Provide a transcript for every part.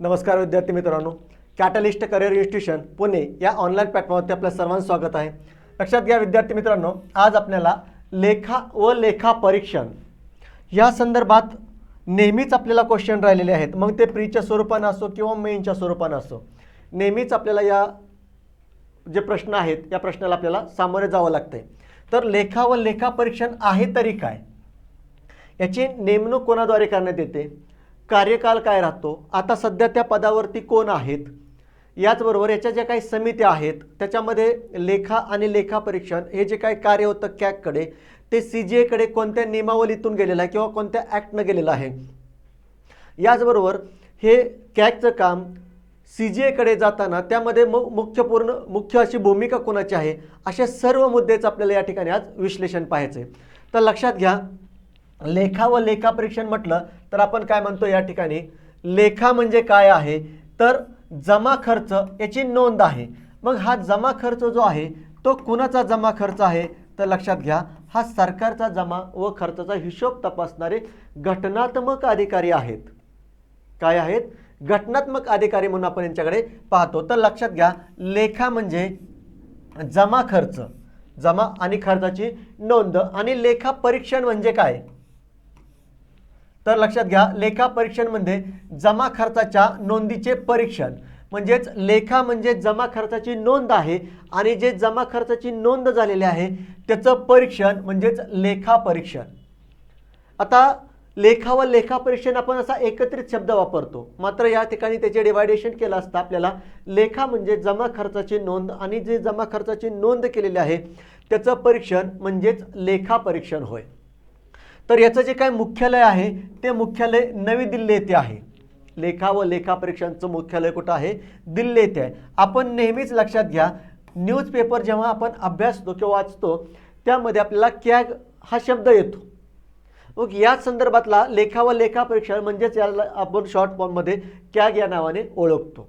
नमस्कार विद्यार्थी मित्रांनो. कॅटलिस्ट करिअर इन्स्टिट्यूशन पुणे या ऑनलाईन प्लॅटफॉर्मवरती आपल्या सर्वांचं स्वागत आहे. लक्षात घ्या विद्यार्थी मित्रांनो आज आपल्याला लेखा व लेखा परीक्षण या संदर्भात नेहमीच आपल्याला क्वेश्चन राहिलेले आहेत. मग ते प्रीच्या स्वरूपानं असो किंवा मेनच्या स्वरूपानं असो नेहमीच आपल्याला या जे प्रश्न आहेत या प्रश्नाला आपल्याला सामोरे जावं लागतंय. तर लेखा व लेखा परीक्षण आहे तरी काय? याची नेमणूक कोणाद्वारे करण्यात येते? कार्यकाल काय राहतो? आता सध्या त्या पदावरती कोण आहेत? याचबरोबर याच्या ज्या काही समित्या आहेत त्याच्यामध्ये लेखा आणि लेखापरीक्षण हे जे काही कार्य होतं कॅगकडे ते सी जी एकडे कोणत्या नियमावलीतून गेलेलं आहे किंवा कोणत्या ॲक्टनं गेलेलं आहे? याचबरोबर हे कॅगचं काम सी जी एकडे जाताना त्यामध्ये मु मुख्य पूर्ण मुख्य अशी भूमिका कोणाची आहे? अशा सर्व मुद्द्याचं आपल्याला या ठिकाणी आज विश्लेषण पाहायचं आहे तर लक्षात घ्या लेखा व लेखापरीक्षण म्हटलं तर आपण काय म्हणतो या ठिकाणी? लेखा म्हणजे काय आहे? तर जमा खर्च याची नोंद आहे. मग हा जमा खर्च जो आहे तो कुणाचा जमा खर्च आहे? तर लक्षात घ्या हा सरकारचा जमा व खर्चाचा हिशोब तपासणारे घटनात्मक अधिकारी आहेत. काय आहेत? घटनात्मक अधिकारी म्हणून आपण यांच्याकडे पाहतो. तर लक्षात घ्या लेखा म्हणजे जमा खर्च. जमा आणि खर्चाची नोंद आणि लेखा परीक्षण म्हणजे काय? तर लक्षात घ्या लेखा परीक्षणमध्ये जमा खर्चाच्या नोंदीचे परीक्षण. म्हणजेच लेखा म्हणजे जमा खर्चाची नोंद आहे आणि जे जमा खर्चाची नोंद झालेली आहे त्याचं परीक्षण म्हणजेच लेखा परीक्षण. आता लेखा व लेखा परीक्षण आपण असा एकत्रित शब्द वापरतो. मात्र या ठिकाणी त्याचे डिवायडेशन केलं असतं आपल्याला. लेखा म्हणजे जमा खर्चाची नोंद आणि जे जमा खर्चाची नोंद केलेली आहे त्याचं परीक्षण म्हणजेच लेखा परीक्षण होय. तर याचं जे काय मुख्यालय आहे ते मुख्यालय नवी दिल्ली येथे आहे. लेखा व लेखा परीक्षांचं मुख्यालय कुठं आहे? दिल्ली येथे आहे. आपण नेहमीच लक्षात घ्या न्यूजपेपर जेव्हा आपण अभ्यासतो किंवा वाचतो त्यामध्ये आपल्याला कॅग हा शब्द येतो. मग याच संदर्भातला लेखा व लेखा परीक्षा म्हणजेच याला आपण शॉर्ट फॉर्ममध्ये कॅग या नावाने ओळखतो.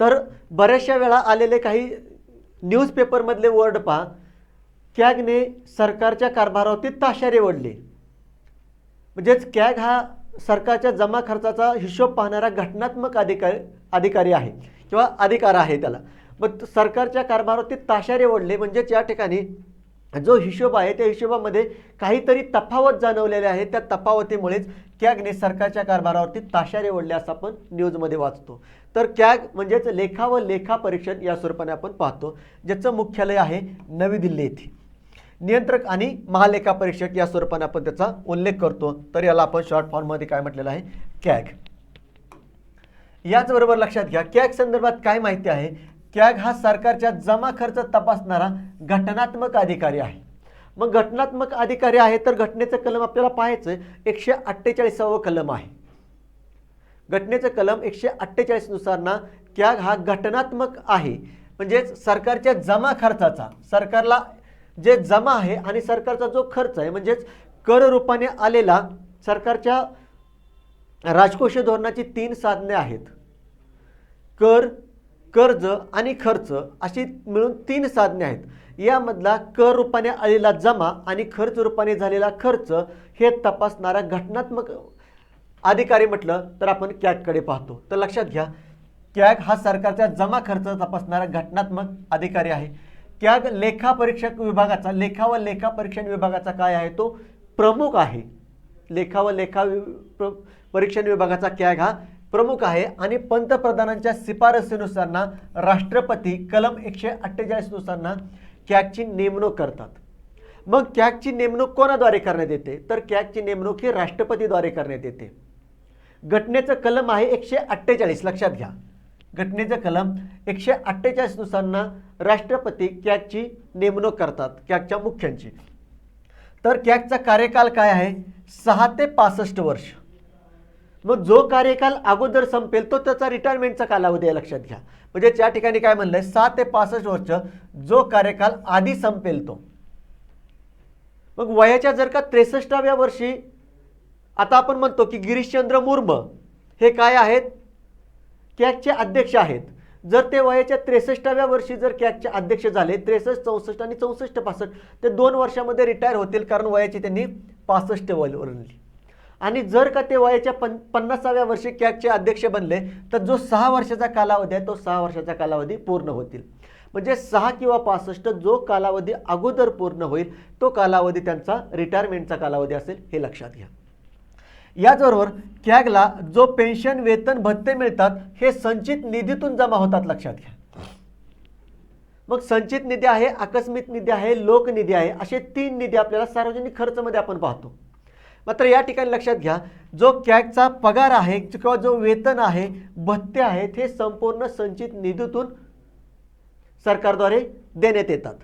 तर बऱ्याचशा वेळा आलेले काही न्यूजपेपरमधले वर्ड पहा. कॅगने सरकारच्या कारभारावरती ताशारे ओढले. म्हणजेच कॅग हा सरकारच्या जमा खर्चाचा हिशोब पाहणारा घटनात्मक अधिकारी अधिकारी आहे किंवा अधिकार आहे त्याला. मग सरकारच्या कारभारावरती ताशारे ओढले म्हणजेच या ठिकाणी जो हिशोब आहे त्या हिशोबामध्ये काहीतरी तफावत जाणवलेले आहे. त्या तफावतीमुळेच कॅगने सरकारच्या कारभारावरती ताशारे ओढले असं आपण न्यूजमध्ये वाचतो. तर कॅग म्हणजेच लेखा व लेखा परीक्षण या स्वरूपाने आपण पाहतो. ज्याचं मुख्यालय आहे नवी दिल्ली येथे. नियंत्रक आणि महालेखा परीक्षक या स्वरूपाने आपण त्याचा उल्लेख करतो. तर याला आपण शॉर्ट फॉर्ममध्ये काय म्हटलेलं आहे? कॅग. याचबरोबर लक्षात घ्या कॅग संदर्भात काय माहिती आहे? कॅग हा सरकारच्या जमा खर्च तपासणारा घटनात्मक अधिकारी आहे. मग घटनात्मक अधिकारी आहे तर घटनेचं कलम आपल्याला पाहायचं आहे एकशे अठ्ठेचाळीसावं कलम आहे. घटनेचं कलम एकशे अठ्ठेचाळीसनुसार ना कॅग हा घटनात्मक आहे. म्हणजेच सरकारच्या जमा खर्चाचा सरकारला जे जमा आहे आणि सरकारचा जो खर्च आहे म्हणजेच कर रूपाने आलेला सरकारच्या राजकोषीय धोरणाची तीन साधने आहेत. कर कर्ज आणि खर्च अशी मिळून तीन साधने आहेत. यामधला कर रूपाने आलेला जमा आणि खर्च रूपाने झालेला खर्च हे तपासणारा घटनात्मक अधिकारी म्हटलं तर आपण कॅगकडे पाहतो. तर लक्षात घ्या कॅग हा सरकारचा जमा खर्च तपासणारा घटनात्मक अधिकारी आहे. कॅग लेखा परीक्षक विभागाचा लेखा व लेखा परीक्षण विभागाचा काय आहे? तो प्रमुख आहे. लेखा व लेखा वि- प्र- परीक्षण विभागाचा कॅग हा प्रमुख आहे. आणि पंतप्रधानांच्या शिफारसीनुसार ना राष्ट्रपती कलम एकशे अठ्ठेचाळीसनुसार ना कॅगची नेमणूक करतात. मग कॅगची नेमणूक कोणाद्वारे करण्यात येते? तर कॅगची नेमणूक ही राष्ट्रपतीद्वारे करण्यात येते. घटनेचं कलम आहे एकशे अठ्ठेचाळीस. लक्षात घ्या. घटनेचं कलम एकशे अठ्ठेचाळीस दिवसांना राष्ट्रपती कॅगची नेमणूक करतात कॅगच्या मुख्यांची. तर कॅगचा कार्यकाल काय आहे? सहा ते पासष्ट वर्ष. मग जो कार्यकाल अगोदर संपेल तो त्याचा रिटायरमेंटचा कालावधी आहे लक्षात घ्या. म्हणजे त्या ठिकाणी काय म्हणलंय? सहा ते पासष्ट वर्ष जो कार्यकाल आधी संपेल तो. मग वयाच्या जर का त्रेसष्टाव्या वर्षी आता आपण म्हणतो की गिरीशचंद्र मुर्म हे काय आहेत? कॅगचे अध्यक्ष आहेत. जर ते वयाच्या त्रेसष्टाव्या वर्षी जर कॅगचे अध्यक्ष झाले त्रेसष्ट चौसष्ट आणि चौसष्ट पासष्ट ते दोन वर्षामध्ये रिटायर होतील कारण वयाची त्यांनी पासष्ट वल आणि जर का ते वयाच्या पन पन्नासाव्या वर्षी कॅगचे अध्यक्ष बनले तर जो सहा वर्षाचा कालावधी आहे तो सहा वर्षाचा कालावधी पूर्ण होतील. म्हणजे सहा किंवा पासष्ट जो कालावधी अगोदर पूर्ण होईल तो कालावधी त्यांचा रिटायरमेंटचा कालावधी असेल हे लक्षात घ्या. याचबरोबर कॅगला जो पेन्शन वेतन भत्ते मिळतात हे संचित निधीतून जमा होतात लक्षात घ्या. मग संचित निधी आहे आकस्मिक निधी आहे लोकनिधी आहे असे तीन निधी आपल्याला सार्वजनिक खर्चमध्ये आपण पाहतो. मात्र या ठिकाणी लक्षात घ्या जो कॅगचा पगार आहे किंवा जो वेतन आहे भत्ते आहेत हे संपूर्ण संचित निधीतून सरकारद्वारे देण्यात येतात.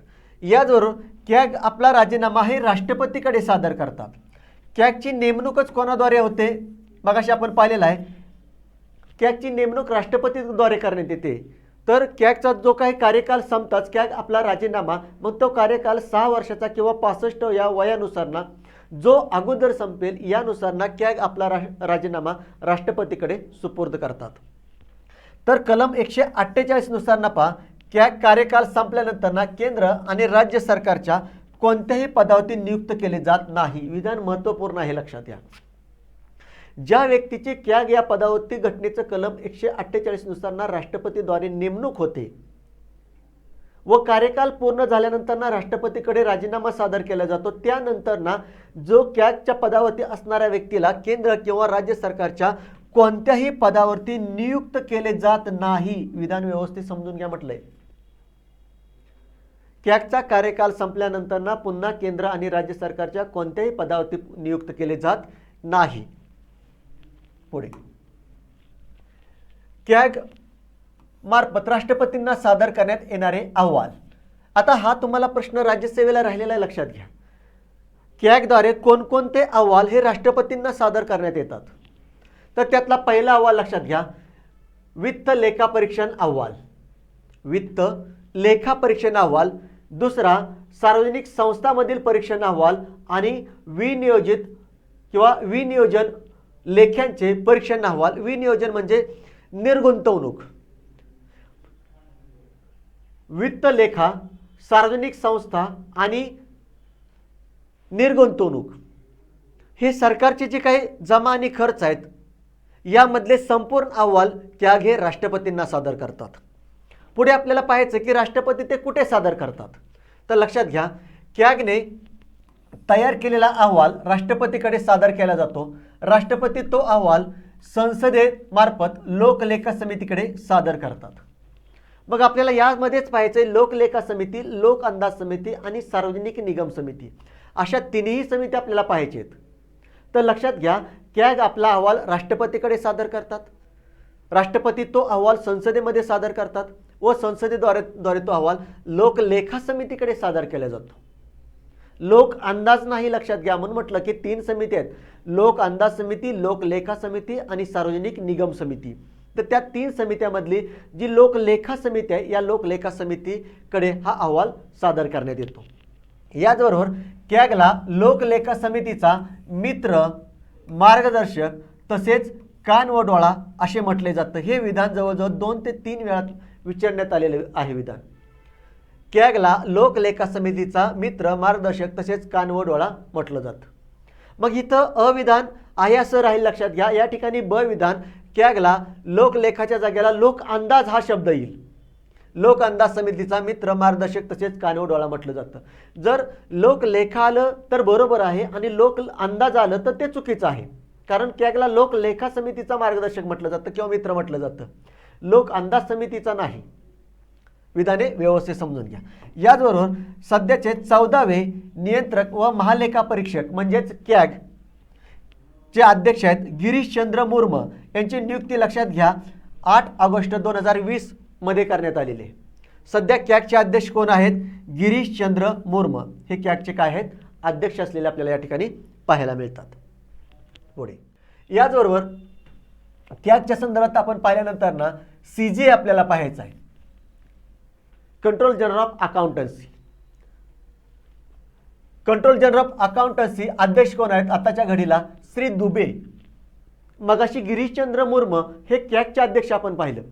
याचबरोबर कॅग आपला राजीनामा हे राष्ट्रपतीकडे सादर करतात. कॅगची नेमणूकच कोणाद्वारे होते? मगाशी आपण पाहिलेलं आहे. कॅगची नेमणूक राष्ट्रपतीद्वारे करण्यात येते. तर कॅगचा जो काही कार्यकाल संपताच कॅग आपला राजीनामा मग तो कार्यकाल सहा वर्षाचा किंवा पासष्ट या वयानुसार ना जो अगोदर संपेल यानुसार ना कॅग आपला रा राजीनामा राष्ट्रपतीकडे सुपूर्द करतात. तर कलम एकशे अठ्ठेचाळीसनुसार नफा कॅग कार्यकाल संपल्यानंतर ना केंद्र आणि राज्य सरकारच्या कोणत्याही पदावरती नियुक्त केले जात नाही. विधान महत्त्वपूर्ण आहे लक्षात घ्या. ज्या व्यक्तीची कॅग या पदावरती घटनेचं कलम एकशे अठ्ठेचाळीसनुसार राष्ट्रपतीद्वारे नेमणूक होते व कार्यकाल पूर्ण झाल्यानंतर ना राष्ट्रपतीकडे राजीनामा सादर केला जातो. त्यानंतर ना जो कॅगच्या पदावरती असणाऱ्या व्यक्तीला केंद्र किंवा राज्य सरकारच्या कोणत्याही पदावरती नियुक्त केले जात नाही. विधान व्यवस्थित समजून घ्या म्हटलंय. कॅगचा कार्यकाल संपल्यानंतरना पुन्हा केंद्र आणि राज्य सरकारच्या कोणत्याही पदावरती नियुक्त केले जात नाही. पुढे. कॅग मार्फत राष्ट्रपतींना सादर करण्यात येणारे अहवाल. आता हा तुम्हाला प्रश्न राज्यसेवेला राहिलेला आहे लक्षात घ्या. कॅगद्वारे कोणकोणते अहवाल हे राष्ट्रपतींना सादर करण्यात येतात? तर त्यातला पहिला अहवाल लक्षात घ्या. वित्त लेखापरीक्षण अहवाल. वित्त लेखापरीक्षण अहवाल दुसरा सार्वजनिक संस्थामधील परीक्षण अहवाल आणि विनियोजित किंवा विनियोजन लेख्यांचे परीक्षण अहवाल. विनियोजन म्हणजे निर्गुंतवणूक. वित्त लेखा सार्वजनिक संस्था आणि निर्गुंतवणूक. हे सरकारचे जे काही जमा आणि खर्च आहेत यामधले संपूर्ण अहवाल त्या हे राष्ट्रपतींना सादर करतात. पुढे आपल्याला पाहायचं की राष्ट्रपती ते कुठे सादर करतात? तर लक्षात घ्या कॅगने तयार केलेला अहवाल राष्ट्रपतीकडे सादर केला जातो. राष्ट्रपती तो अहवाल संसदेमार्फत लोकलेखा समितीकडे सादर करतात. मग आपल्याला यामध्येच पाहायचं आहे लोकलेखा समिती लोक अंदाज समिती आणि सार्वजनिक निगम समिती. अशा तिन्ही समिती आपल्याला पाहायचे आहेत तर लक्षात घ्या कॅग आपला अहवाल राष्ट्रपतीकडे सादर करतात. राष्ट्रपती तो अहवाल संसदेमध्ये सादर करतात. व संसदेद्वारे द्वारे तो अहवाल लोकलेखा समितीकडे सादर केला जातो. लोक अंदाज नाही लक्षात घ्या म्हणून म्हटलं की तीन समिती आहेत. लोक अंदाज समिती लोकलेखा समिती आणि सार्वजनिक निगम समिती. तर त्या तीन समित्यामधली जी लोकलेखा समिती आहे या लोकलेखा समितीकडे हा अहवाल सादर करण्यात येतो. याचबरोबर कॅगला लोकलेखा समितीचा मित्र मार्गदर्शक तसेच कान व डोळा असे म्हटले जातं. हे विधान जवळजवळ दोन ते तीन वेळा विचारण्यात आलेले आहे विधान. कॅगला लोकलेखा समितीचा मित्र मार्गदर्शक तसेच कान व डोळा म्हटलं जातं. मग इथं अविधान आहे असं राहील लक्षात घ्या. या ठिकाणी ब विधान कॅगला लोकलेखाच्या जागेला लोक अंदाज हा शब्द येईल. लोक अंदाज समितीचा मित्र मार्गदर्शक तसेच कानव डोळा म्हटलं जातं. जर लोकलेखा आलं तर बरोबर आहे आणि लोक अंदाज आलं तर ते चुकीचं आहे. कारण कॅगला लोकलेखा समितीचा मार्गदर्शक म्हटलं जातं किंवा मित्र म्हटलं जातं. लोक अंदाज समितीचा नाही. विधाने व्यवस्थित समजून घ्या. याचबरोबर सध्याचे चौदावे नियंत्रक व महालेखा परीक्षक म्हणजेच कॅग चे अध्यक्ष आहेत गिरीशचंद्र मुर्म. यांची नियुक्ती लक्षात घ्या. आठ ऑगस्ट दोन हजार वीसमध्ये करण्यात आलेली आहे. सध्या कॅगचे अध्यक्ष कोण आहेत? गिरीशचंद्र मुर्म. हे कॅगचे काय आहेत? अध्यक्ष असलेले आपल्याला या ठिकाणी पाहायला मिळतात. पुढे. याचबरोबर कॅगच्या संदर्भात आपण पाहिल्यानंतर ना सी जी आपल्याला पाहायचं आहे. Control general of accountancy control general of accountancy अध्यक्ष कोण आहेत? आताच्या घडीला श्री दुबे. मगाशी गिरीशचंद्र मुर्म हे कॅगचे अध्यक्ष आपण पाहिलं.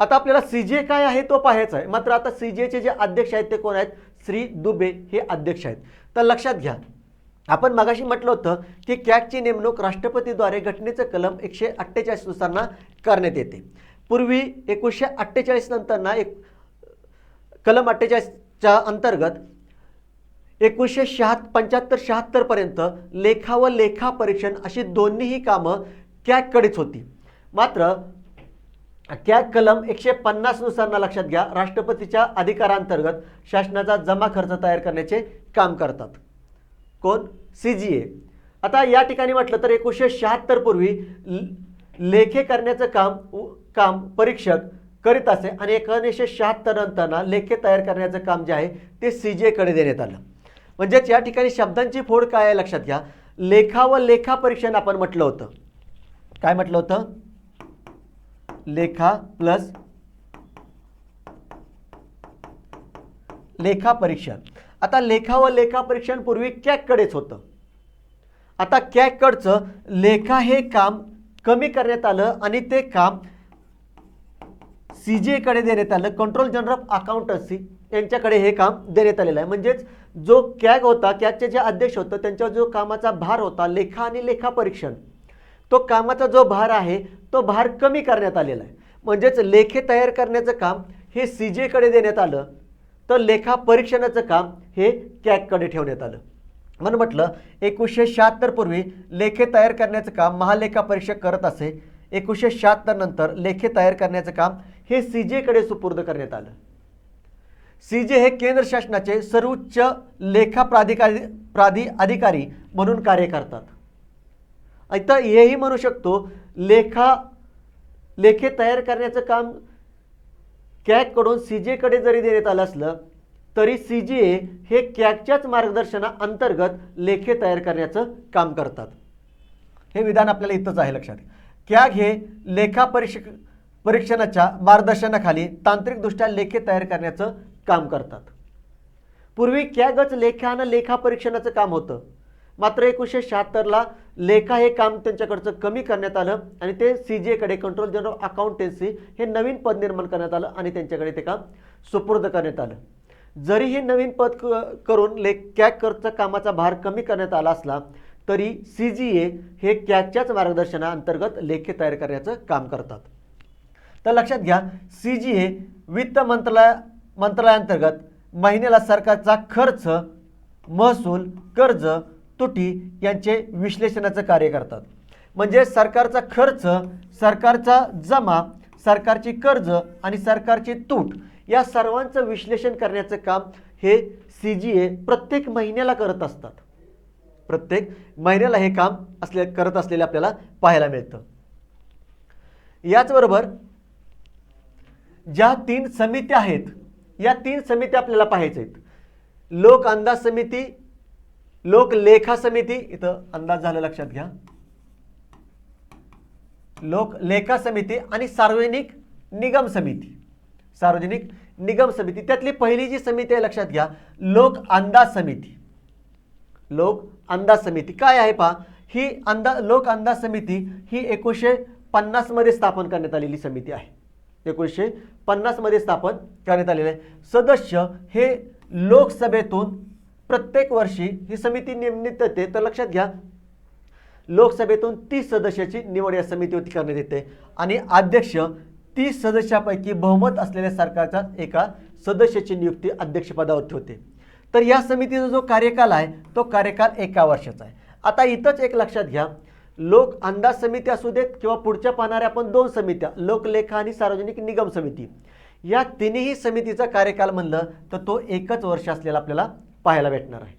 आता आपल्याला सी जे काय आहे तो पाहायचा आहे. मात्र आता सी जेचे जे अध्यक्ष आहेत ते कोण आहेत? श्री दुबे हे अध्यक्ष आहेत. तर लक्षात घ्या. आपण मगाशी म्हटलं होतं की कॅगची नेमणूक राष्ट्रपतीद्वारे घटनेचं कलम एकशे अठ्ठेचाळीसनुसारना करण्यात येते. पूर्वी एकोणीसशे अठ्ठेचाळीस नंतरना एक कलम अठ्ठेचाळीसच्या अंतर्गत एकोणीसशे शहात् पंच्याहत्तर शहात्तरपर्यंत लेखा व लेखा परीक्षण अशी दोन्हीही कामं कॅगकडेच होती. मात्र कॅग कलम एकशे पन्नासनुसार ना लक्षात घ्या राष्ट्रपतीच्या अधिकारांतर्गत शासनाचा जमा खर्च तयार करण्याचे काम करतात. कोण? C G A. आता या ठिकाणी म्हटलं तर एकोणीसशे शहात्तरपूर्वी ल- लेखे करण्याचं काम उ- काम परीक्षक करीत असे आणि एकोणीसशे शहात्तर नंतरना लेखे तयार करण्याचं काम जे आहे ते सी जी एकडे देण्यात आलं. म्हणजेच या ठिकाणी शब्दांची फोड काय आहे लक्षात घ्या. लेखा व लेखा परीक्षण आपण म्हटलं होतं. काय म्हटलं होतं? लेखा प्लस लेखा परीक्षण. आता लेखा व लेखा परीक्षण पूर्वी कॅककडेच होतं. आता कॅककडचं लेखा हे काम कमी करण्यात आलं आणि ते काम सी जी एकडे देण्यात आलं कंट्रोल जनरल ऑफ अकाउंटन्सी यांच्याकडे हे काम देण्यात आलेलं आहे. म्हणजेच जो कॅग होता कॅगचे जे अध्यक्ष होतं त्यांच्यावर जो कामाचा भार होता लेखा आणि लेखा परीक्षण तो कामाचा जो भार आहे तो भार कमी करण्यात आलेला आहे. म्हणजेच लेखे तयार करण्याचं काम हे सी जी एकडे देण्यात आलं तर लेखा परीक्षणाचं काम हे कॅगकडे ठेवण्यात आलं. म्हणून म्हटलं एकोणीसशे शहात्तरपूर्वी लेखे तयार करण्याचं काम महालेखा परीक्षक करत असे एकोणीसशे शहात्तर नंतर लेखे तयार करण्याचं काम हे सी जेकडे सुपूर्द करण्यात आलं. सी जे हे केंद्र शासनाचे सर्वोच्च लेखा प्राधिकारी प्राधि अधिकारी म्हणून कार्य करतात. इथं हेही म्हणू शकतो लेखा लेखे तयार करण्याचं काम कॅगकडून सी जेकडे जरी देण्यात आलं असलं तरी सी जे हे कॅगच्याच मार्गदर्शना अंतर्गत लेखे तयार करण्याचं काम करतात. हे विधान आपल्याला इथंच आहे लक्षात. कॅग हे लेखा परीक्षक परीक्षणाच्या मार्गदर्शनाखाली तांत्रिकदृष्ट्या लेखे तयार करण्याचं काम करतात. पूर्वी कॅगच लेखा आणि लेखा परीक्षणाचं काम होतं. मात्र एकोणीसशे शहात्तरला लेखा हे काम त्यांच्याकडचं कमी करण्यात आलं आणि ते सी जी एकडे कंट्रोल जनरल अकाउंटन्सी हे नवीन पद निर्माण करण्यात आलं आणि त्यांच्याकडे ते काम सुपूर्द करण्यात आलं. जरी हे नवीन पद क- करून ले कॅग करचा कामाचा भार कमी करण्यात आला असला तरी सी जी ए हे कॅगच्याच मार्गदर्शनाअंतर्गत लेखे तयार करण्याचं काम करतात. तर लक्षात घ्या सी जी ए वित्त मंत्रालय मंत्रालयाअंतर्गत महिन्याला सरकारचा खर्च महसूल कर्ज तुटी यांचे विश्लेषणाचं कार्य करतात. म्हणजे सरकारचा खर्च सरकारचा जमा सरकारची कर्ज आणि सरकारची तूट या सर्वांचं विश्लेषण करण्याचं काम हे सी जी ए प्रत्येक महिन्याला करत असतात. प्रत्येक महिन्याला हे काम असले करत असलेले आपल्याला पाहायला मिळतं. याचबरोबर ज्या तीन समित्या आहेत या तीन समित्या आपल्याला पाहायच्या आहेत. लोक अंदाज समिती लोकलेखा समिती इथं अंदाज झालं लक्षात घ्या. लोकलेखा समिती आणि सार्वजनिक निगम समिती. सार्वजनिक निगम समिती त्यातली पहिली जी समिती आहे लक्षात घ्या. लोक अंदाज समिती. लोक अंदाज समिती काय आहे पहा ही अंदा लोक अंदाज समिती ही एकोणीसशे पन्नासमध्ये स्थापन करण्यात आलेली समिती आहे. एकोणीसशे पन्नासमध्ये स्थापन करण्यात आलेलं आहे. सदस्य हे लोकसभेतून प्रत्येक वर्षी ही समिती नेमण्यात येते. तर लक्षात घ्या लोकसभेतून तीस सदस्याची निवड या समितीवरती करण्यात येते. आणि अध्यक्ष तीस सदस्यापैकी बहुमत असलेल्या सरकारच्या एका सदस्याची नियुक्ती अध्यक्षपदावरती होते. तर या समितीचा जो कार्यकाल आहे तो कार्यकाल एका वर्षाचा आहे. आता इथंच एक लक्षात घ्या. लोक अंदाज समिती असू देत किंवा पुढच्या पाहणाऱ्या आपण दोन समित्या लोकलेखा आणि सार्वजनिक निगम समिती. या तिन्ही समितीचा कार्यकाल म्हणलं तर तो एकच वर्ष असलेला आपल्याला पाहायला भेटणार आहे.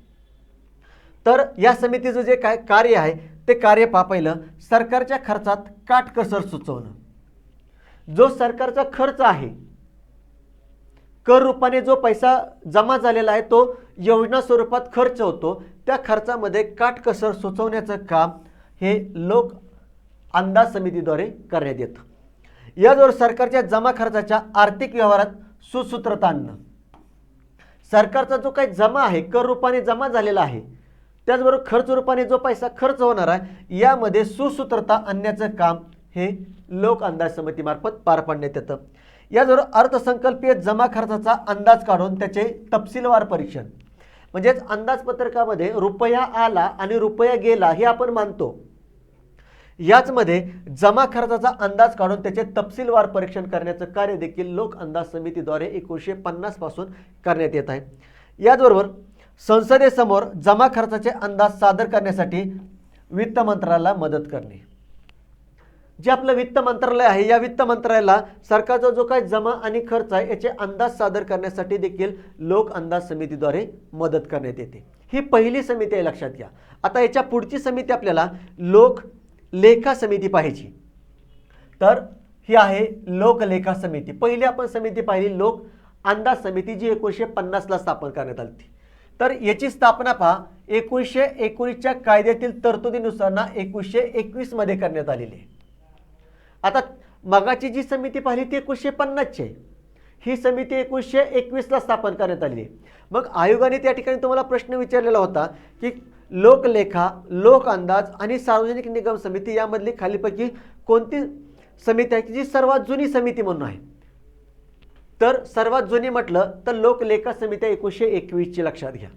तर या समितीचं जे काय कार्य आहे ते कार्य पहा सरकारच्या खर्चात काटकसर सुचवणं. जो सरकारचा खर्च आहे कर रूपाने जो पैसा जमा झालेला आहे तो योजना स्वरूपात खर्च होतो. त्या खर्चामध्ये काटकसर सुचवण्याचं काम हे लोक अंदाज समितीद्वारे करण्यात येतं. याजवळ सरकारच्या जमा खर्चाच्या आर्थिक व्यवहारात सुसूत्रता आणणं. सरकारचा जो काही जमा आहे कर रूपाने जमा झालेला आहे त्याचबरोबर खर्च रूपाने जो पैसा खर्च होणार आहे यामध्ये सुसूत्रता आणण्याचं काम हे लोक अंदाज समितीमार्फत पार पाडण्यात येतं. याचबरोबर अर्थसंकल्पीय जमा खर्चाचा अंदाज काढून त्याचे तपशीलवार परीक्षण. म्हणजेच अंदाजपत्रकामध्ये रुपया आला आणि रुपया गेला हे आपण मानतो. याचमध्ये जमा खर्चाचा अंदाज काढून त्याचे तपशीलवार परीक्षण करण्याचं कार्य देखील लोक अंदाज समितीद्वारे एकोणीसशे पन्नासपासून करण्यात येत आहे. याचबरोबर संसदेसमोर जमा खर्चाचे अंदाज सादर करण्यासाठी वित्त मंत्रालयाला मदत करणे. जे आपलं वित्त मंत्रालय आहे या वित्त मंत्रालयाला सरकारचा जो काही जमा आणि खर्च आहे याचे अंदाज सादर करण्यासाठी देखील लोक अंदाज समितीद्वारे मदत करण्यात येते. ही पहिली समिती आहे लक्षात घ्या. आता याच्या पुढची समिती आपल्याला लोक लेखा समिती पाहिजे तर ही आहे लोकलेखा समिती. पहिली आपण समिती पाहिली लोक अंदाज समिती जी एकोणीसशे पन्नासला स्थापन करण्यात आली होती. तर याची स्थापना पहा एकोणीसशे एकोणीसच्या कायद्यातील तरतुदीनुसार ना एकोणीसशे एकवीसमध्ये करण्यात आलेली आहे. आता मगाची जी समिती पाहिली ती एकोणीसशे पन्नासची आहे. ही समिती एकोणीसशे एकवीसला स्थापन करण्यात आली आहे. मग आयोगाने त्या ठिकाणी तुम्हाला प्रश्न विचारलेला होता की लोकलेखा लोक अंदाज आणि सार्वजनिक निगम समिती यामधली खालीपैकी कोणती समिती आहे? की जी सर्वात जुनी समिती म्हणून आहे. तर सर्वात जुनी म्हटलं तर लोकलेखा समिती एकोणीसशे एकवीसची लक्षात घ्या.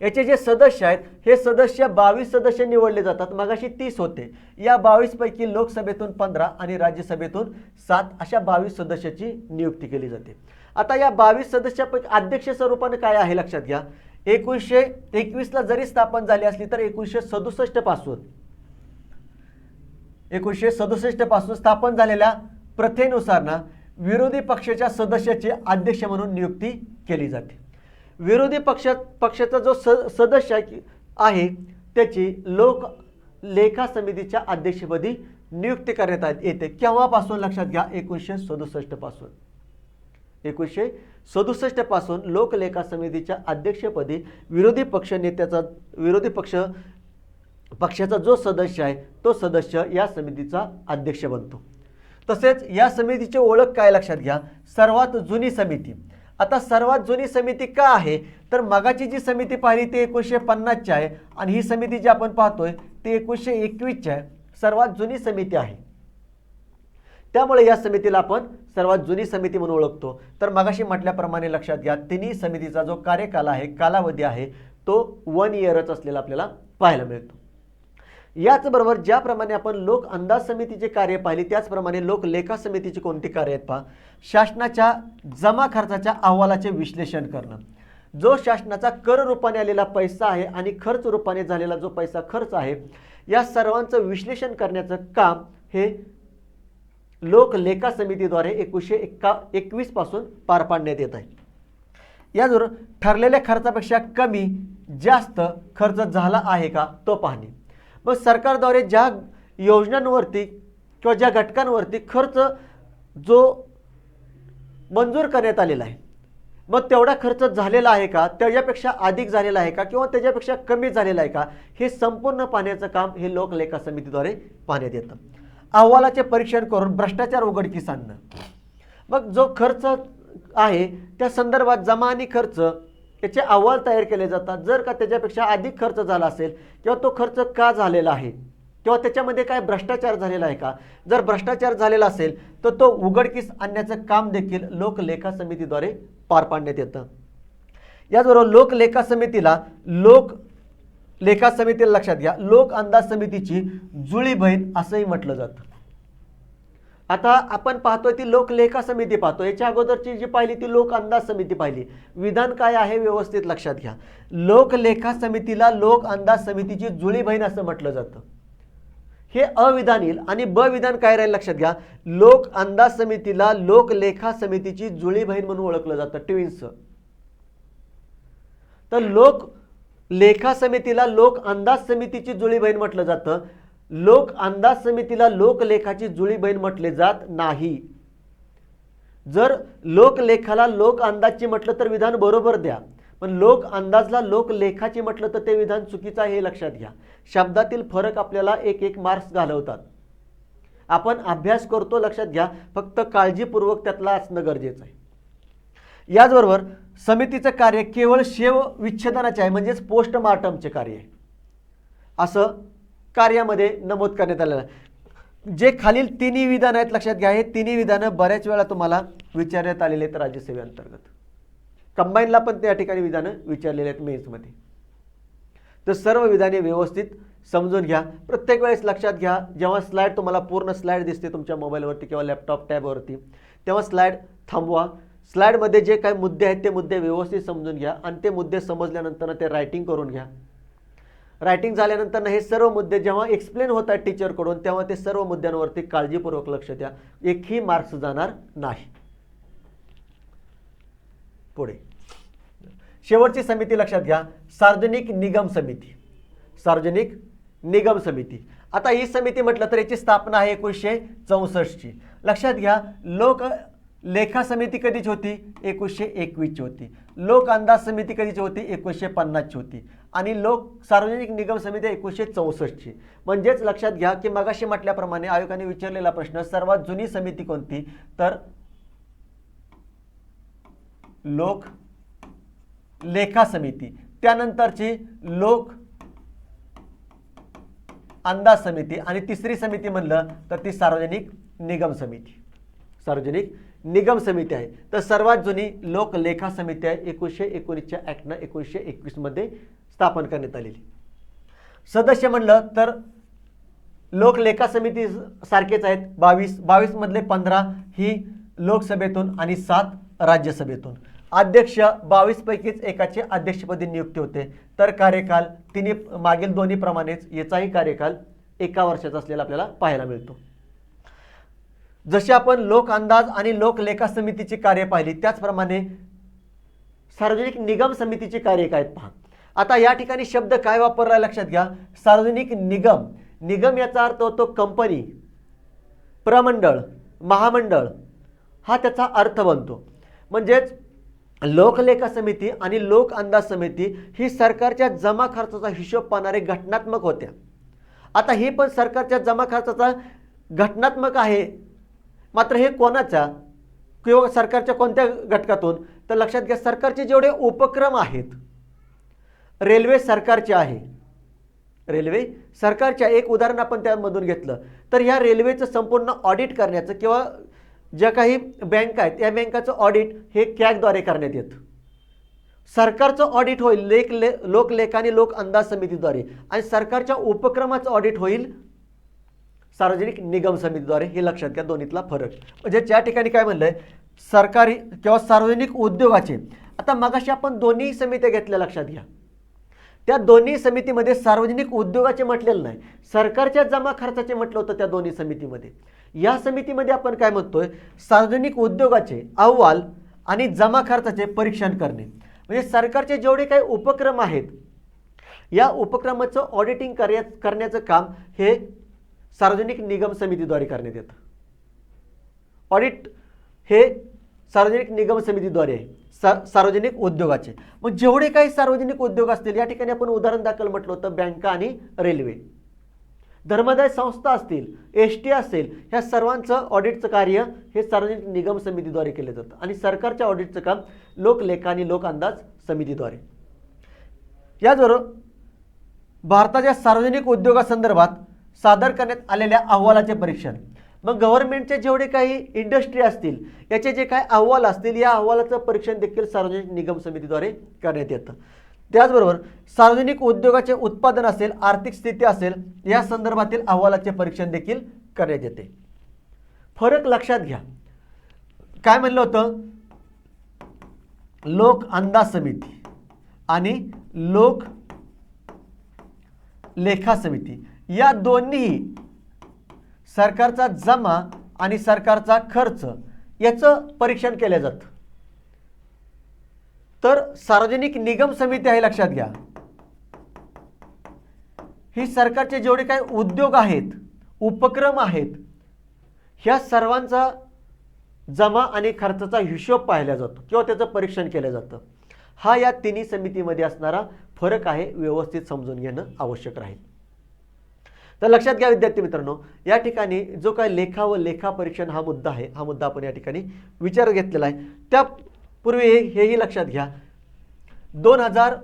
याचे जे सदस्य आहेत हे सदस्य बावीस सदस्य निवडले जातात. मगाशी तीस होते. या बावीसपैकी लोकसभेतून पंधरा आणि राज्यसभेतून सात अशा बावीस सदस्याची नियुक्ती केली जाते. आता या बावीस सदस्यापैकी अध्यक्ष स्वरूपाने काय आहे लक्षात घ्या. एकोणीसशे एकवीसला जरी स्थापन झाली असली तर एकोणीसशे सदुसष्टपासून एकोणीसशे सदुसष्टपासून स्थापन झालेल्या प्रथेनुसार ना विरोधी पक्षाच्या सदस्याची अध्यक्ष म्हणून नियुक्ती केली जाते. विरोधी पक्षात पक्षाचा जो स सदस्य आहे त्याची लोक लेखा समितीच्या अध्यक्षपदी नियुक्ती करण्यात येते. केव्हापासून? लक्षात घ्या एकोणीसशे सदुसष्टपासून एकोणीसशे सदुसष्टपासून लोकलेखा समितीच्या अध्यक्षपदी विरोधी पक्ष नेत्याचा विरोधी पक्ष पक्षाचा जो सदस्य आहे तो सदस्य या समितीचा अध्यक्ष बनतो. तसेच या समितीची ओळख काय? लक्षात घ्या. सर्वात जुनी समिती. आता सर्वात जुनी समिती का आहे? तर मगाची जी समिती पाहिली ती एकोणीसशे पन्नासची आहे आणि ही समिती जी आपण पाहतोय ती एकोणीसशे एकवीसची आहे. सर्वात जुनी समिती आहे. त्यामुळे या समितीला आपण सर्वात जुनी समिती म्हणून ओळखतो. तर मगाशी म्हटल्याप्रमाणे लक्षात घ्या तिन्ही समितीचा जो कार्यकाल आहे कालावधी आहे तो वन इयरच असलेला आपल्याला पाहायला मिळतो. याचबरोबर ज्याप्रमाणे आपण लोक अंदाज समितीचे कार्य पाहिले त्याचप्रमाणे लोक लेखा समितीची कोणती कार्य आहेत पहा? शासनाच्या जमा खर्चाच्या अहवालाचे विश्लेषण करणं. जो शासनाचा कर रूपाने आलेला पैसा आहे आणि खर्च रूपाने झालेला जो पैसा खर्च आहे या सर्वांचं विश्लेषण करण्याचं काम हे लोक लेखा समितीद्वारे एकोणीसशे एक्का एकवीसपासून पार पाडण्यात येत आहे. याजवळ ठरलेल्या खर्चापेक्षा कमी जास्त खर्च झाला आहे का? तो पाहणे. मग सरकारद्वारे ज्या योजनांवरती किंवा ज्या घटकांवरती खर्च जो मंजूर करण्यात आलेला आहे मग तेवढा खर्च झालेला आहे का? त्याच्यापेक्षा अधिक झालेला आहे का? किंवा त्याच्यापेक्षा कमी झालेला आहे का? हे संपूर्ण पाहण्याचं काम हे लोकलेखा समितीद्वारे पाहण्यात येतं. अहवालाचे परीक्षण करून भ्रष्टाचार उघडकीस आणणं मग जो खर्च आहे त्या संदर्भात जमा आणि खर्च याचे अहवाल तयार केले जातात. जर का त्याच्यापेक्षा अधिक खर्च झाला असेल किंवा तो खर्च का झालेला आहे? किंवा त्याच्यामध्ये काय भ्रष्टाचार झालेला आहे का? जर भ्रष्टाचार झालेला असेल तर तो उघडकीस आणण्याचं काम देखील लोकलेखा समितीद्वारे पार पाडण्यात येतं. याचबरोबर लोकलेखा समितीला लोक लेखा समितीला लक्षात घ्या. लोक अंदाज समितीची जुळी बहीण असंही म्हटलं जातं. आता आपण पाहतोय ती लोकलेखा समिती पाहतो. याच्या अगोदरची जी पाहिली ती लोक अंदाज समिती पाहिली. विधान काय आहे व्यवस्थित लक्षात घ्या. लोकलेखा समितीला लोक अंदाज समितीची जुळी बहीण असं म्हटलं जातं. हे अविधान येईल आणि ब विधान काय राहील लक्षात घ्या. लोक अंदाज समितीला लोकलेखा समितीची जुळी बहीण म्हणून ओळखलं जातं ट्विन्स तर लोक लेखा समितीला लोक अंदाज समितीची जुळी बहीण म्हटलं जातं. लोक अंदाज समितीला लोकलेखाची जुळी बहीण म्हटले जात नाही. जर लोकलेखाला लोक अंदाजची म्हटलं तर विधान बरोबर द्या पण लोक अंदाजला लोकलेखाची म्हटलं तर ते विधान चुकीचं आहे हे लक्षात घ्या. शब्दातील फरक आपल्याला एक एक मार्क्स घालवतात. आपण अभ्यास करतो लक्षात घ्या फक्त काळजीपूर्वक त्यातला असणं गरजेचं आहे. याचबरोबर समितीचं कार्य केवळ शेव विच्छेदनाचे आहे म्हणजेच पोस्टमार्टमचे कार्य आहे. असं कार्यामध्ये नमूद करण्यात आलेलं आहे. जे खालील तिन्ही विधान आहेत लक्षात घ्या हे तिन्ही विधानं बऱ्याच वेळा तुम्हाला विचारण्यात आलेले आहेत राज्यसेवेअंतर्गत कंबाईनला पण त्या ठिकाणी विधानं विचारलेली आहेत मेन्समध्ये तर सर्व विधाने व्यवस्थित समजून घ्या. प्रत्येक वेळेस लक्षात घ्या जेव्हा स्लाईड तुम्हाला पूर्ण स्लाईड दिसते तुमच्या मोबाईलवरती किंवा लॅपटॉप टॅबवरती तेव्हा स्लाईड थांबवा. स्लाईडमध्ये जे काही मुद्दे आहेत ते मुद्दे व्यवस्थित समजून घ्या आणि ते मुद्दे समजल्यानंतर ते रायटिंग करून घ्या. रायटिंग झाल्यानंतर हे सर्व मुद्दे जेव्हा एक्सप्लेन होत आहेत टीचरकडून तेव्हा ते सर्व मुद्द्यांवरती काळजीपूर्वक लक्ष द्या. एकही मार्क्स जाणार नाही. पुढे. शेवटची समिती लक्षात घ्या. सार्वजनिक निगम समिती. सार्वजनिक निगम समिती. आता ही समिती म्हटलं तर याची स्थापना आहे एकोणीसशे चौसष्टची. लक्षात घ्या लोक लेखा समिती कधीची होती? एकोणीसशे एकवीसची होती. लोक अंदाज समिती कधीची होती? एकोणीसशे पन्नासची होती. आणि लोक सार्वजनिक निगम समिती एकोणीसशे चौसष्टची. म्हणजेच लक्षात घ्या की मगाशी म्हटल्याप्रमाणे आयोगाने विचारलेला प्रश्न सर्वात जुनी समिती कोणती? तर लोक लेखा समिती. त्यानंतरची लोक अंदाज समिती. आणि तिसरी समिती म्हणलं तर ती सार्वजनिक निगम समिती. सार्वजनिक निगम समिती आहे. तर सर्वात जुनी लोक लेखा समिती आहे एकोणीसशे एकोणीसच्या ॲक्टनं एकोणीसशे एकवीसमध्ये स्थापन करण्यात आलेली. सदस्य म्हणलं तर लोकलेखा समिती सारखेच आहेत. बावीस बावीसमधले पंधरा ही लोकसभेतून आणि सात राज्यसभेतून. अध्यक्ष बावीसपैकीच एकाचे अध्यक्षपदी नियुक्ती होते. तर कार्यकाल तिन्ही मागील दोन्हीप्रमाणेच याचाही कार्यकाल एका वर्षाचा असलेला आपल्याला पाहायला मिळतो. जसे आपण लोक अंदाज आणि लोकलेखा समितीची कार्य पाहिली त्याचप्रमाणे सार्वजनिक निगम समितीची कार्य काय आहेत पहा. आता या ठिकाणी शब्द काय वापरला लक्षात घ्या. सार्वजनिक निगम. निगम याचा अर्थ होतो कंपनी प्रमंडळ महामंडळ. हा त्याचा अर्थ बनतो. म्हणजेच लोकलेखा समिती आणि लोक अंदाज समिती ही सरकारच्या जमा खर्चाचा हिशोब पाहणारे घटनात्मक होत्या. आता हे पण सरकारच्या जमा खर्चाचा घटनात्मक आहे. मात्र हे कोणाच्या किंवा सरकारच्या कोणत्या घटकातून? तर लक्षात घ्या सरकारचे जेवढे उपक्रम आहेत रेल्वे सरकारचे आहे. रेल्वे सरकारच्या एक उदाहरण आपण त्यामधून घेतलं. तर ह्या रेल्वेचं संपूर्ण ऑडिट करण्याचं किंवा ज्या काही बँका आहेत या बँकाचं ऑडिट हे कॅगद्वारे करण्यात येतं. सरकारचं ऑडिट होईल लेख ले लोकलेख आणि लोक अंदाज समितीद्वारे. आणि सरकारच्या उपक्रमाचं ऑडिट होईल सार्वजनिक निगम समितीद्वारे. हे लक्षात घ्या दोन्हीतला फरक. म्हणजे ज्या ठिकाणी काय म्हणलंय सरकारी किंवा सार्वजनिक उद्योगाचे. आता मगाशी आपण दोन्ही समित्या घेतल्या लक्षात घ्या. त्या दोन्ही समितीमध्ये सार्वजनिक उद्योगाचे म्हटलेलं नाही सरकारच्या जमा खर्चाचे म्हटलं होतं त्या दोन्ही समितीमध्ये. या समितीमध्ये आपण काय म्हणतोय सार्वजनिक उद्योगाचे अहवाल आणि जमा खर्चाचे परीक्षण करणे. म्हणजे सरकारचे जेवढे काही उपक्रम आहेत या उपक्रमाचं ऑडिटिंग करण्या करण्याचं काम हे सार्वजनिक निगम समितीद्वारे करण्यात येतं. ऑडिट हे सार्वजनिक निगम समितीद्वारे आहे. सा सार्वजनिक उद्योगाचे. मग जेवढे काही सार्वजनिक उद्योग असतील या ठिकाणी आपण उदाहरण दाखल म्हटलं होतं बँका आणि रेल्वे. धर्मादाय संस्था असतील एस टी असेल ह्या सर्वांचं ऑडिटचं कार्य हे सार्वजनिक निगम समितीद्वारे केलं जातं आणि सरकारच्या ऑडिटचं काम लोकलेखा आणि लोक अंदाज समितीद्वारे. याचबरोबर भारताच्या सार्वजनिक उद्योगासंदर्भात सादर करण्यात आलेल्या अहवालाचे परीक्षण. मग गव्हर्नमेंटचे जेवढे काही इंडस्ट्री असतील याचे जे काही अहवाल असतील या अहवालाचं परीक्षण देखील सार्वजनिक निगम समितीद्वारे करण्यात येतं. त्याचबरोबर सार्वजनिक उद्योगाचे उत्पादन असेल आर्थिक स्थिती असेल या संदर्भातील अहवालाचे परीक्षण देखील करण्यात येते. फरक लक्षात घ्या. काय म्हणलं होतं? लोक अंदाज समिती आणि लोक लेखा समिती. या दोन्ही सरकारचा जमा आणि सरकारचा खर्च याचं परीक्षण केलं जातं. तर सार्वजनिक निगम समिती आहे लक्षात घ्या. ही सरकारचे जेवढे काही उद्योग आहेत उपक्रम आहेत ह्या सर्वांचा जमा आणि खर्चाचा हिशोब पाहिला जातो किंवा त्याचं परीक्षण केलं जातं. हा या तिन्ही समितीमध्ये असणारा फरक आहे व्यवस्थित समजून घेणं आवश्यक राहील. तर लक्षात घ्या विद्यार्थी मित्रांनो या ठिकाणी जो काय लेखा व लेखा परीक्षण हा मुद्दा आहे हा मुद्दा आपण या ठिकाणी विचार घेतलेला आहे. त्यापूर्वी हेही लक्षात घ्या. दोन हजार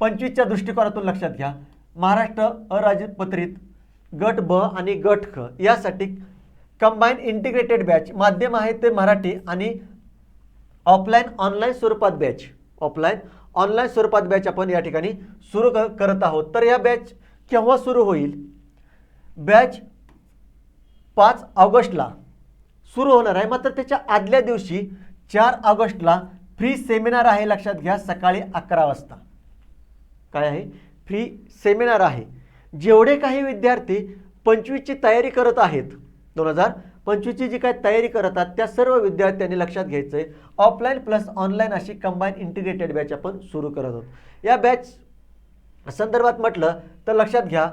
पंचवीसच्या दृष्टिकोनातून लक्षात घ्या. महाराष्ट्र अराजपत्रित गट ब आणि गट ख यासाठी कंबाईन इंटिग्रेटेड बॅच माध्यम आहे ते मराठी आणि ऑफलाईन ऑनलाईन स्वरूपात बॅच ऑफलाईन ऑनलाईन स्वरूपात बॅच आपण या ठिकाणी सुरू क- करत आहोत. तर या बॅच केव्हा सुरू होईल? बॅच पाच ऑगस्टला सुरू होणार आहे. मात्र त्याच्या आदल्या दिवशी चार ऑगस्टला फ्री सेमिनार आहे. लक्षात घ्या सकाळी अकरा वाजता. काय आहे? फ्री सेमिनार आहे. जेवढे काही विद्यार्थी पंचवीसची तयारी करत आहेत दोन हजार पंचवीसची जी काय तयारी करत त्या सर्व विद्यार्थ्यांनी लक्षात घ्यायचं आहे ऑफलाईन प्लस ऑनलाईन अशी कंबाईन इंटिग्रेटेड बॅच आपण सुरू करत आहोत. या बॅच संदर्भात म्हटलं तर लक्षात घ्या.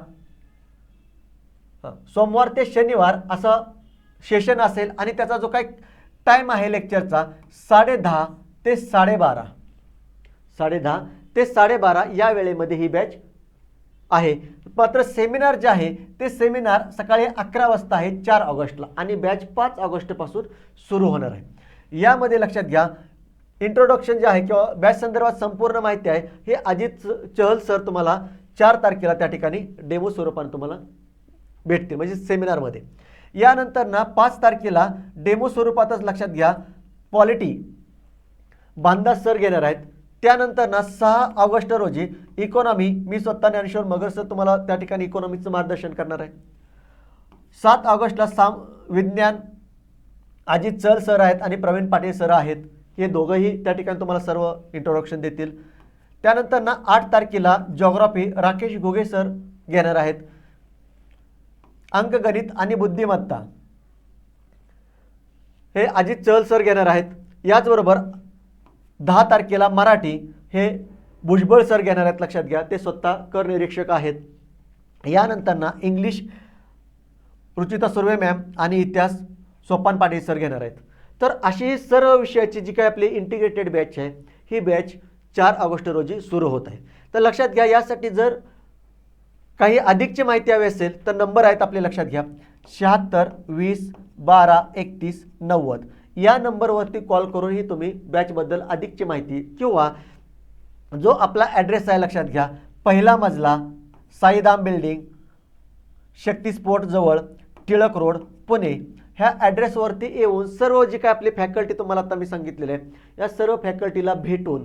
सोमवार ते शनिवार असं सेशन असेल आणि त्याचा जो काही टाईम आहे लेक्चरचा साडे दहा ते साडेबारा साडेदहा ते साडेबारा या वेळेमध्ये ही बॅच आहे. मात्र सेमिनार जे आहे ते सेमिनार सकाळी अकरा वाजता आहे चार ऑगस्टला. आणि बॅच पाच ऑगस्टपासून सुरू होणार आहे. यामध्ये लक्षात घ्या इंट्रोडक्शन जे आहे किंवा बॅच संदर्भात संपूर्ण माहिती आहे हे अजित चहल सर तुम्हाला चार तारखेला त्या ठिकाणी डेमो स्वरूपाने तुम्हाला भेटते म्हणजे सेमिनारमध्ये यानंतर ना पाच तारखेला डेमो स्वरूपातच लक्षात घ्या पॉलिटी बांदा सर घेणार आहेत. त्यानंतर ना सहा ऑगस्ट रोजी इकॉनॉमी मी स्वतः ज्ञानेश्वर मगर सर तुम्हाला त्या ठिकाणी इकॉनॉमीचं मार्गदर्शन करणार आहे. सात ऑगस्टला साम विज्ञान अजित चल सर आहेत आणि प्रवीण पाटील सर आहेत. हे दोघंही त्या ठिकाणी तुम्हाला सर्व इंट्रोडक्शन देतील. त्यानंतर ना आठ तारखेला जॉग्राफी राकेश घुगे सर घेणार आहेत. अंकगणित आणि बुद्धिमत्ता. हे अजित चहल सर घेणार आहेत. याचबरोबर दहा तारखेला मराठी हे भुजबळ सर घेणार आहेत लक्षात घ्या. ते स्वतः कर निरीक्षक आहेत. यानंतर ना इंग्लिश रुचिता सुर्वे मॅम आणि इतिहास सोपान पाटील सर घेणार आहेत. तर अशी सर्व विषयाची जी काही आपली इंटिग्रेटेड बॅच आहे ही बॅच चार ऑगस्ट रोजी सुरू होत आहे. तर लक्षात घ्या यासाठी जर काही अधिकची माहिती हवी असेल तर नंबर आहेत आपले लक्षात घ्या. शहात्तर वीस बारा एकतीस नव्वद. या नंबरवरती कॉल करूनही तुम्ही बॅचबद्दल अधिकची माहिती किंवा जो आपला ॲड्रेस आहे लक्षात घ्या. पहिला मजला साईदाम बिल्डिंग शक्ती स्पोर्टजवळ टिळक रोड पुणे. ह्या ॲड्रेसवरती येऊन सर्व जी काय आपली फॅकल्टी तुम्हाला आता मी सांगितलेले आहे या सर्व फॅकल्टीला भेटून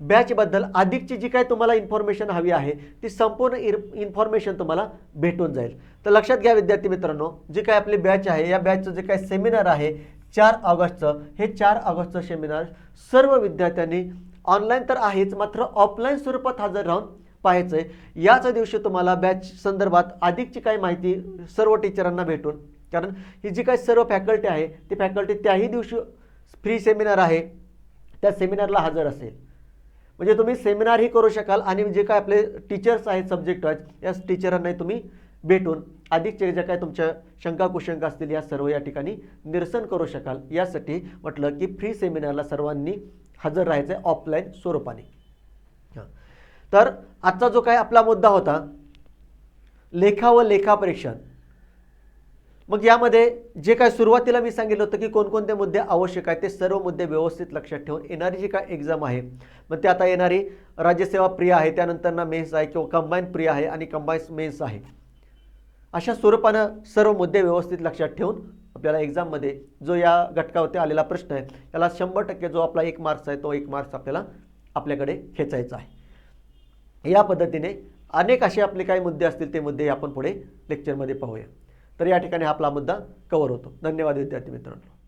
बॅचबद्दल अधिकची जी काय तुम्हाला इन्फॉर्मेशन हवी आहे ती संपूर्ण इर इन्फॉर्मेशन तुम्हाला भेटून जाईल. तर लक्षात घ्या विद्यार्थी मित्रांनो जी काय आपली बॅच आहे या बॅचचं जे काय सेमिनार आहे चार ऑगस्टचं हे चार ऑगस्टचं सेमिनार सर्व विद्यार्थ्यांनी ऑनलाईन तर आहेच मात्र ऑफलाईन स्वरूपात हजर राहून पाहायचं आहे याच दिवशी तुम्हाला बॅच संदर्भात अधिकची काही माहिती सर्व टीचरांना भेटून. कारण ही जी काही सर्व फॅकल्टी आहे ती फॅकल्टी त्याही दिवशी फ्री सेमिनार आहे. त्या सेमिनारला हजर असेल. म्हणजे तुम्ही सेमिनारही करू शकाल आणि जे काय आपले टीचर्स आहेत सब्जेक्ट वाईज या टीचरांनाही तुम्ही भेटून अधिकचे ज्या काय तुमच्या शंका कुशंका असतील या सर्व या ठिकाणी निरसन करू शकाल. यासाठी म्हटलं की फ्री सेमिनारला सर्वांनी हजर राहायचं आहे ऑफलाईन स्वरूपाने. तर आजचा जो काय आपला मुद्दा होता लेखा व लेखापरीक्षण मग यामध्ये जे काय सुरुवातीला मी सांगितलं होतं की कोणकोणते मुद्दे आवश्यक आहेत ते सर्व मुद्दे व्यवस्थित लक्षात ठेवून येणारी जी काय एक्झाम आहे मग ते आता येणारी राज्यसेवा प्रिय आहे त्यानंतर ना मेन्स आहे किंवा कंबाईन प्रिय आहे आणि कंबाईन मेन्स आहे. अशा स्वरूपानं सर्व मुद्दे व्यवस्थित लक्षात ठेवून आपल्याला एक्झाममध्ये जो या घटकावरती आलेला प्रश्न आहे त्याला शंभर टक्के जो आपला एक मार्क्स आहे तो एक मार्क्स आपल्याला आपल्याकडे खेचायचा आहे. या पद्धतीने अनेक असे आपले काही मुद्दे असतील ते मुद्दे आपण पुढे लेक्चरमध्ये पाहूया. तर या ठिकाणी आपला मुद्दा कवर होतो. धन्यवाद विद्यार्थी मित्रांनो.